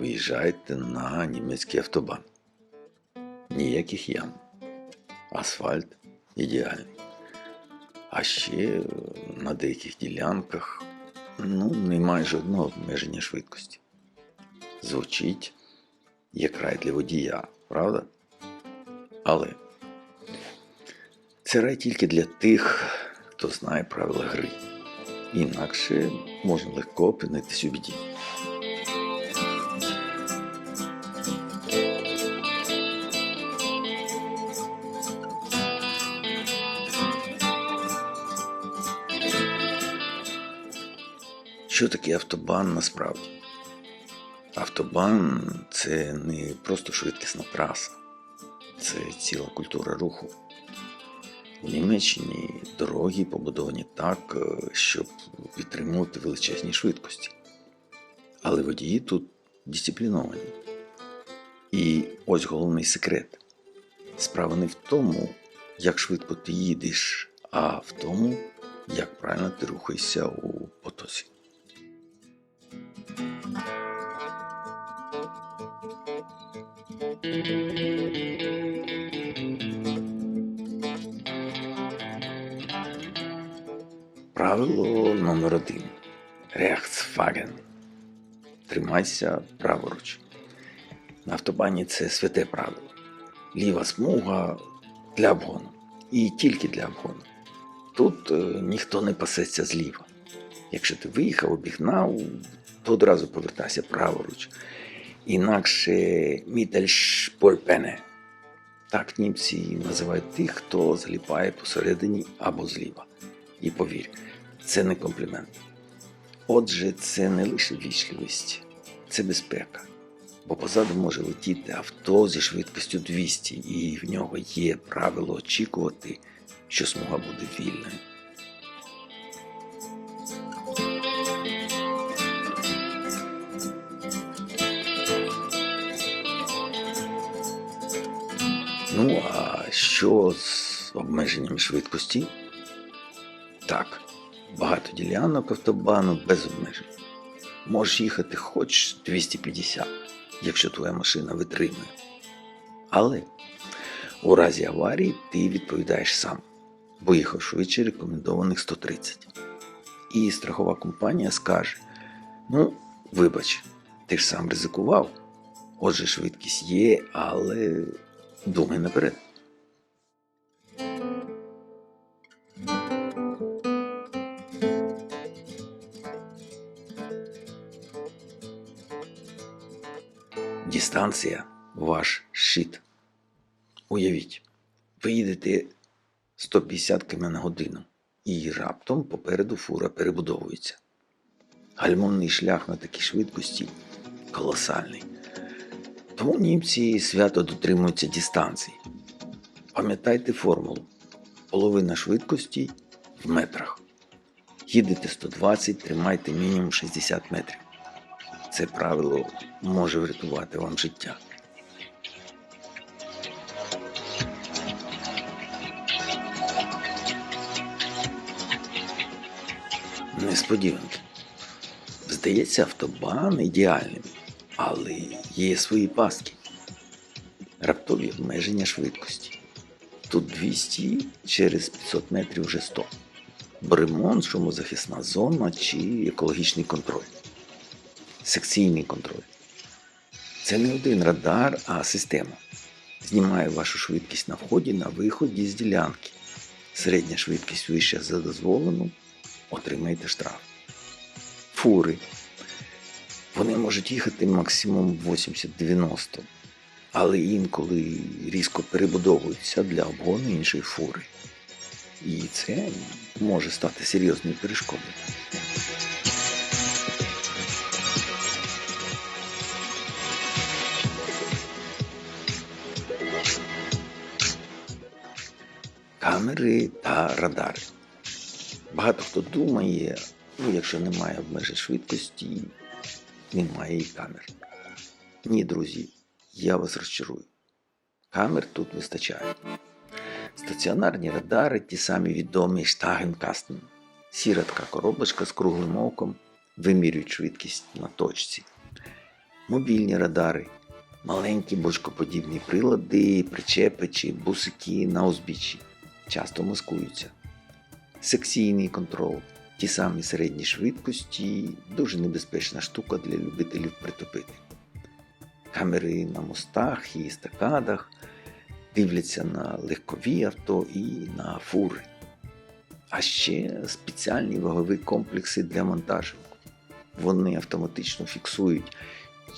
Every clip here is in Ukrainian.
виїжджаєте на німецький автобан. Ніяких ям. Асфальт ідеальний. А ще е, на деяких ділянках ну, немає жодного обмеження швидкості. Звучить як рай для водія, правда? Але це рай тільки для тих, хто знає правила гри. Інакше можна легко опинитись у біді. Що таке автобан насправді? Автобан це не просто швидкісна траса, це ціла культура руху. У Німеччині дороги побудовані так, е, щоб підтримувати величезні швидкості. Але водії тут дисципліновані. І ось головний секрет. Справа не в тому, як швидко ти їдеш, а в тому, як правильно ти рухаєшся у потоці. Правило номер один. Рехтсфаген. Тримайся праворуч. На автобані це святе правило. Ліва смуга для обгону. І тільки для обгону. Тут е, ніхто не пасеться зліва. Якщо ти виїхав, обігнав, то одразу повертайся праворуч. Інакше мітельшпольпене. Так німці називають тих, хто заліпає посередині або зліва. І повір, це не комплімент. Отже, це не лише вічливість, це безпека. Бо позаду може летіти авто зі швидкістю 200, і в нього є правило очікувати, що смуга буде вільною. Ну, а що з обмеженням швидкості? Так, багато ділянок автобану без обмежень. Можеш їхати хоч 250, якщо твоя машина витримує. Але у разі аварії ти відповідаєш сам, бо їхав швидше рекомендованих 130. І страхова компанія скаже: ну, вибач, ти ж сам ризикував. Отже, швидкість є, але думай наперед. Дистанція ваш щит. Уявіть, ви їдете 150 км на годину, і раптом попереду фура перебудовується. Гальмовний шлях на такій швидкості колосальний. Тому німці свято дотримуються дистанції. Пам'ятайте формулу: половина швидкості в метрах. Їдете 120, тримайте мінімум 60 метрів. Це правило може врятувати вам життя. Несподіванки. Здається, автобан ідеальним, але є свої пастки. Раптові обмеження швидкості. Тут 200, через 500 метрів вже 100. Бремонт, шумозахисна зона чи екологічний контроль. Секційний контроль. Це не один радар, а система. Знімає вашу швидкість на вході, на виході з ділянки. Середня швидкість вища за дозволену, отримаєте штраф. Фури. Вони можуть їхати максимум 80-90, але інколи різко перебудовуються для обгону іншої фури. І це може стати серйозною перешкодою. Камери та радари. Багато хто думає, ну, якщо немає обмежень швидкості, немає і камер. Ні, друзі, я вас розчарую. Камер тут вистачає. Стаціонарні радари, ті самі відомі Штагенкастен. Сіра така коробочка з круглим оком вимірюють швидкість на точці. мобільні радари, маленькі бочкоподібні прилади, причепи чи бусики на узбіччі часто маскуються. Секційний контрол, ті самі середні швидкості, дуже небезпечна штука для любителів притопити. Камери на мостах і стакадах дивляться на легкові авто і на фури. А ще спеціальні вагові комплекси для монтажу. Вони автоматично фіксують,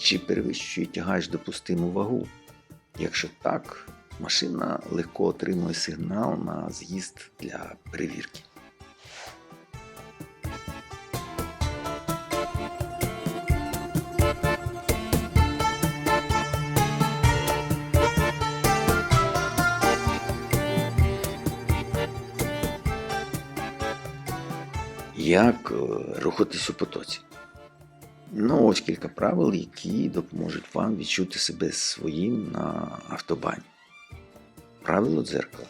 чи перевищує тягач допустиму вагу. Якщо так, машина легко отримує сигнал на з'їзд для перевірки. Як е, рухатись у потоці? Ну, ось кілька правил, які допоможуть вам відчути себе своїм на автобані. Правило дзеркала.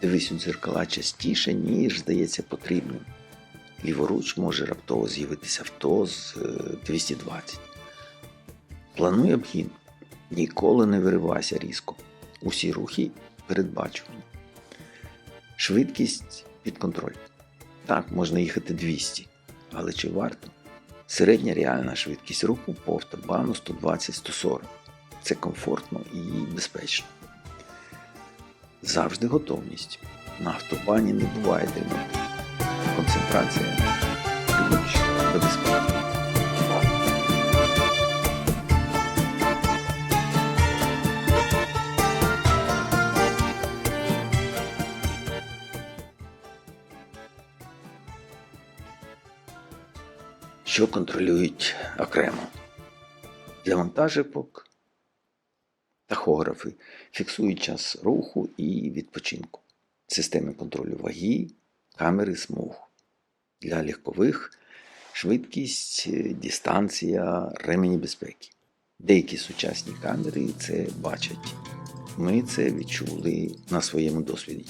Дивись у дзеркала частіше, ніж здається потрібним. Ліворуч може раптово з'явитися авто з е, 220. Плануй обгін. Ніколи не виривайся різко. Усі рухи передбачувані. Швидкість під контроль. Так, можна їхати 200, але чи варто? Середня реальна швидкість руху по автобану 120-140. Це комфортно і безпечно. Завжди готовність. На автобані не буває дрімоти. Концентрація ключ до безпеки. що контролюють окремо. Для вантажівок тахографи фіксують час руху і відпочинку, системи контролю ваги, камери смуг. Для легкових швидкість, дистанція, ремені безпеки. Деякі сучасні камери це бачать. Ми це відчули на своєму досвіді.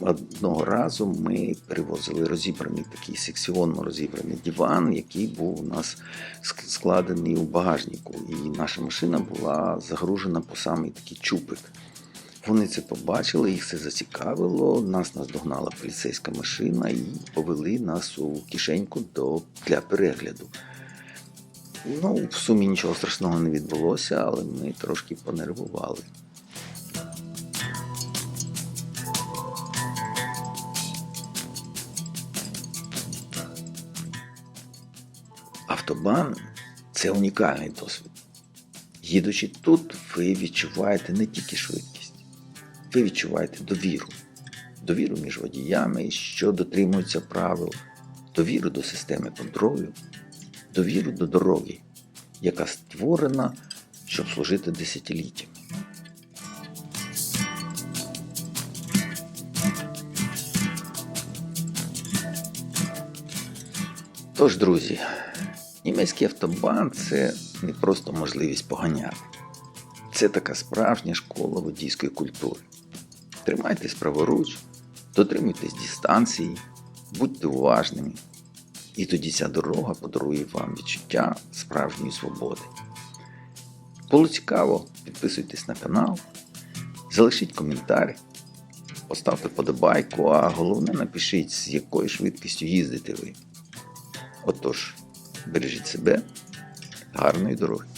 Одного разу ми перевозили розібраний такий секціонно розібраний диван, який був у нас складений у багажнику. І наша машина була загружена по самий такий чупик. Вони це побачили, їх це зацікавило. Нас наздогнала поліцейська машина і повели нас у кишеньку до, для перегляду. Ну, в сумі нічого страшного не відбулося, але ми трошки понервували. Це унікальний досвід. Їдучи тут, ви відчуваєте не тільки швидкість, ви відчуваєте довіру. Довіру між водіями, що дотримуються правил, довіру до системи контролю, довіру до дороги, яка створена, щоб служити десятиліттями. Тож, друзі, німецький автобан це не просто можливість поганяти. Це така справжня школа водійської культури. Тримайтесь праворуч, дотримуйтесь дистанції, будьте уважними. І тоді ця дорога подарує вам відчуття справжньої свободи. Було цікаво, підписуйтесь на канал, залишіть коментар, поставте подобайку, а головне напишіть, з якою швидкістю їздите ви. Отож, бережіть себе, гарної дороги.